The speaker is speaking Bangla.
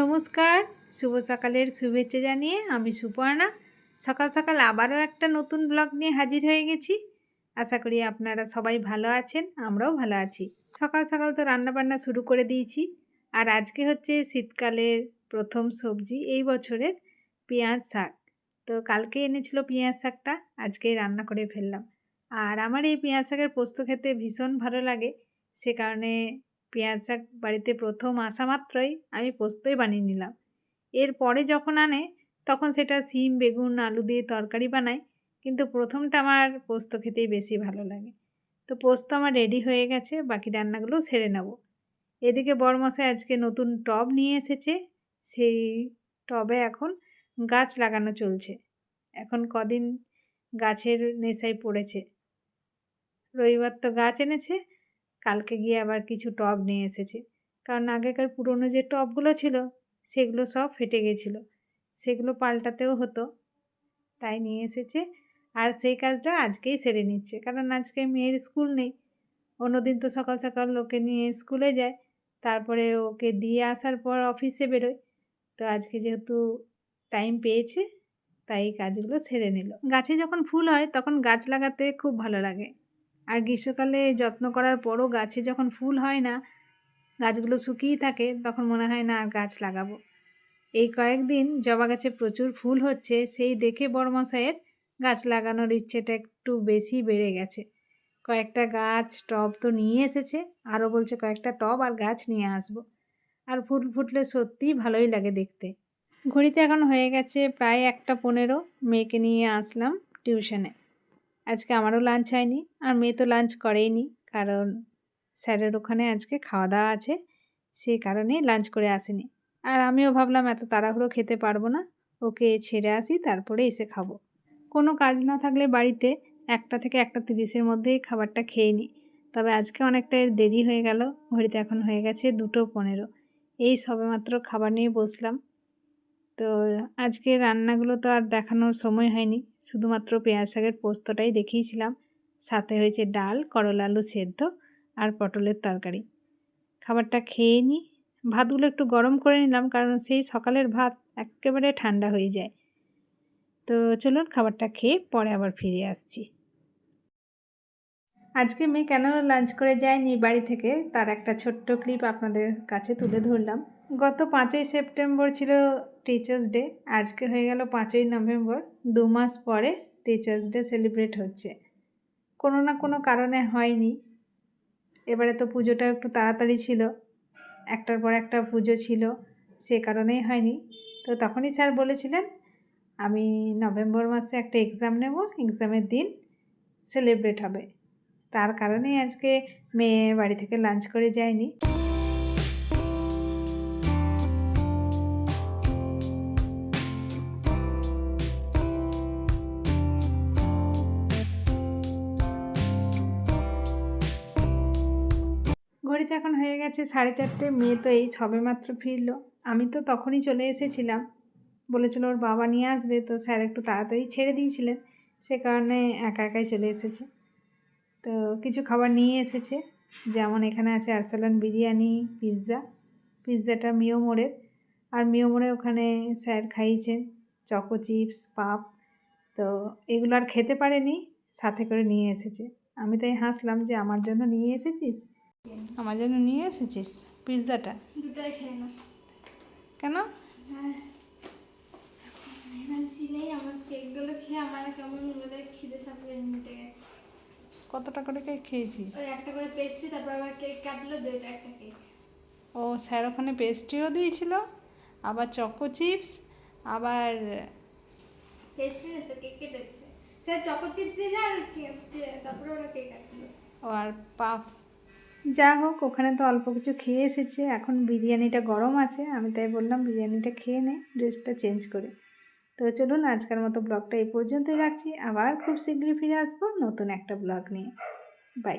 নমস্কার। শুভ সকালের শুভেচ্ছা জানিয়ে আমি সুপর্ণা। সকাল সকাল আবারও একটা নতুন ব্লগ নিয়ে হাজির হয়ে গেছি। আশা করি আপনারা সবাই ভালো আছেন, আমরাও ভালো আছি। সকাল সকাল তো রান্নাবান্না শুরু করে দিয়েছি। আর আজকে হচ্ছে শীতকালের প্রথম সবজি এই বছরের পেঁয়াজ শাক। তো কালকে এনেছিল পেঁয়াজ শাকটা আজকেই রান্না করে ফেললাম। আর আমার এই পেঁয়াজ শাকের পোস্ত খেতে ভীষণ ভালো লাগে। সে কারণে পেঁয়াজ শাক বাড়িতে প্রথম আসা মাত্রই আমি পোস্তই বানিয়ে নিলাম। এরপরে যখন আনে, তখন সেটা সিম, বেগুন, আলু দিয়ে তরকারি বানাই, কিন্তু প্রথমটা আমার পোস্ত খেতেই বেশি ভালো লাগে। তো পোস্ত আমার রেডি হয়ে গেছে, বাকি রান্নাগুলো সেরে নেব। এদিকে বড়মশাই আজকে নতুন টব নিয়ে এসেছে, সেই টবে এখন গাছ লাগানো চলছে। এখন কদিন গাছের নেশায় পড়েছে। রবিবার তো গাছ এনেছে কালকে গিয়ে আবার কিছু টব নিয়ে এসেছে। কারণ আগেকার পুরনো যে টবগুলো ছিল, সেগুলো সব ফেটে গেছিল। সেগুলো পাল্টাতেও হতো। তাই নিয়ে এসেছে। আর সেই কাজটা আজকেই সেরে নিচ্ছে। কারণ আজকে মেয়ের স্কুল নেই। অন্যদিন তো সকাল সকাল ওকে নিয়ে স্কুলে যায়। তারপরে ওকে দিয়ে আসার পর অফিসে বেরোয়। তো আজকে যেহেতু টাইম পেয়েছে, তাই কাজগুলো সেরে নিল। গাছে যখন ফুল হয়, তখন গাছ লাগাতে খুব ভালো লাগে। আর গ্রীষ্মকালে যত্ন করার পরও গাছে যখন ফুল হয় না, গাছগুলো শুকিয়ে থাকে, তখন মনে হয় না আর গাছ লাগাবো। এই কয়েকদিন জবা গাছে প্রচুর ফুল হচ্ছে, সেই দেখে বড়মশাইয়ের গাছ লাগানোর ইচ্ছেটা একটু বেশি বেড়ে গেছে। কয়েকটা গাছ টব তো নিয়ে এসেছে, আরও বলছে কয়েকটা টব আর গাছ নিয়ে আসব। আর ফুল ফুটলে সত্যিই ভালোই লাগে দেখতে। ঘড়িতে এখন হয়ে গেছে প্রায় একটা পনেরো, মেয়েকে নিয়ে আসলাম টিউশনে। আজকে আমারও লাঞ্চ হয়নি, আর মেয়ে তো লাঞ্চ করেইনি। কারণ স্যারের ওখানে আজকে খাওয়া দাওয়া আছে সেই কারণেই লাঞ্চ করে আসেনি। আর আমিও ভাবলাম এত তাড়াহুড়ো খেতে পারব না, ওকে ছেড়ে আসি, তারপরে এসে খাব। কোনো কাজ না থাকলে বাড়িতে একটা থেকে একটা তিরিশের মধ্যেই খাবারটা খেয়ে নিই তবে আজকে অনেকটা এর দেরি হয়ে গেল, ঘড়িতে এখন হয়ে গেছে দুটো পনেরো। এই সবেমাত্র খাবার নিয়ে বসলাম। তো আজকে রান্নাগুলো তো আর দেখানোর সময় হয়নি। শুধুমাত্র পেঁয়াজ শাকের পোস্তটাই দেখিয়েছিলাম। সাথে হয়েছে ডাল, করলা, আলু সেদ্ধ আর পটলের তরকারি। খাবারটা খেয়ে নিই। ভাতগুলো একটু গরম করে নিলাম কারণ সেই সকালের ভাত একেবারে ঠান্ডা হয়ে যায়। তো চলুন খাবারটা খেয়ে পরে আবার ফিরে আসছি। আজকে মেয়ে কেন লাঞ্চ করে যায়নি বাড়ি থেকে তার একটা ছোট্ট ক্লিপ আপনাদের কাছে তুলে ধরলাম। গত পাঁচই সেপ্টেম্বর ছিল টিচার্স ডে আজকে হয়ে গেল পাঁচই নভেম্বর, দু মাস পরে টিচার্স ডে সেলিব্রেট হচ্ছে। কোনো না কোনো কারণে হয়নি। এবারে তো পুজোটা একটু তাড়াতাড়ি ছিল, একটার পর একটা পুজো ছিল, সে কারণেই হয়নি। তো তখনই স্যার বলেছিলেন, আমি নভেম্বর মাসে একটা এক্সাম নেব এক্সামের দিন সেলিব্রেট হবে। তার কারণেই আজকে মেয়ে বাড়ি থেকে লাঞ্চ করে যায়নি। ঘড়িতে এখন হয়ে গেছে সাড়ে চারটে, মেয়ে তো এই সবে মাত্র ফিরলো। আমি তো তখনই চলে এসেছিলাম। বলেছিল ওর বাবা নিয়ে আসবে, তো স্যার একটু তাড়াতাড়ি ছেড়ে দিয়েছিলেন, সে কারণে একা একাই চলে এসেছে। তো কিছু খাবার নিয়ে এসেছে, যেমন এখানে আছে আরসালান বিরিয়ানি, পিৎজা। পিৎজাটা মিও মোড়ের। আর মিও মোড়ের ওখানে স্যার খাইয়েছেন, চকো চিপস, পাপ। তো এগুলো আর খেতে পারেনি, সাথে করে নিয়ে এসেছে। আমি তাই হাসলাম যে, আমার জন্য নিয়ে এসেছিস? আমার জন্য নিয়ে এসেছিস? পিৎজাটা? দুটাই খেয়ে না। কেন? হ্যাঁ। এনার্জি নেই আমার কেকগুলো খেয়ে আমার কেমন খিদে সাপড়ে মিটে গেছে। কতটা করে কেক খেয়েছিস? ওই একটা করে পেস্ট্রি তারপর আবার কেক কাটলো দুইটা একটা কেক। ও স্যার ওখানে পেস্ট্রিও দিয়েছিল আবার চকো চিপস আবার পেস্ট্রি আছে কেক কেটেছে। সে চকো চিপস দিয়ে আর কেক তারপরে ওরা কেক কাটলো। ও আর পাপ যা হোক, ওখানে তো অল্প কিছু খেয়ে এসেছে। এখন বিরিয়ানিটা গরম আছে, আমি তাই বললাম বিরিয়ানিটা খেয়ে নে ড্রেসটা চেঞ্জ করে। তো চলুন, আজকের মতো ব্লগটা এই পর্যন্তই রাখছি। আবার খুব শীঘ্রই ফিরে আসব নতুন একটা ব্লগ নিয়ে। বাই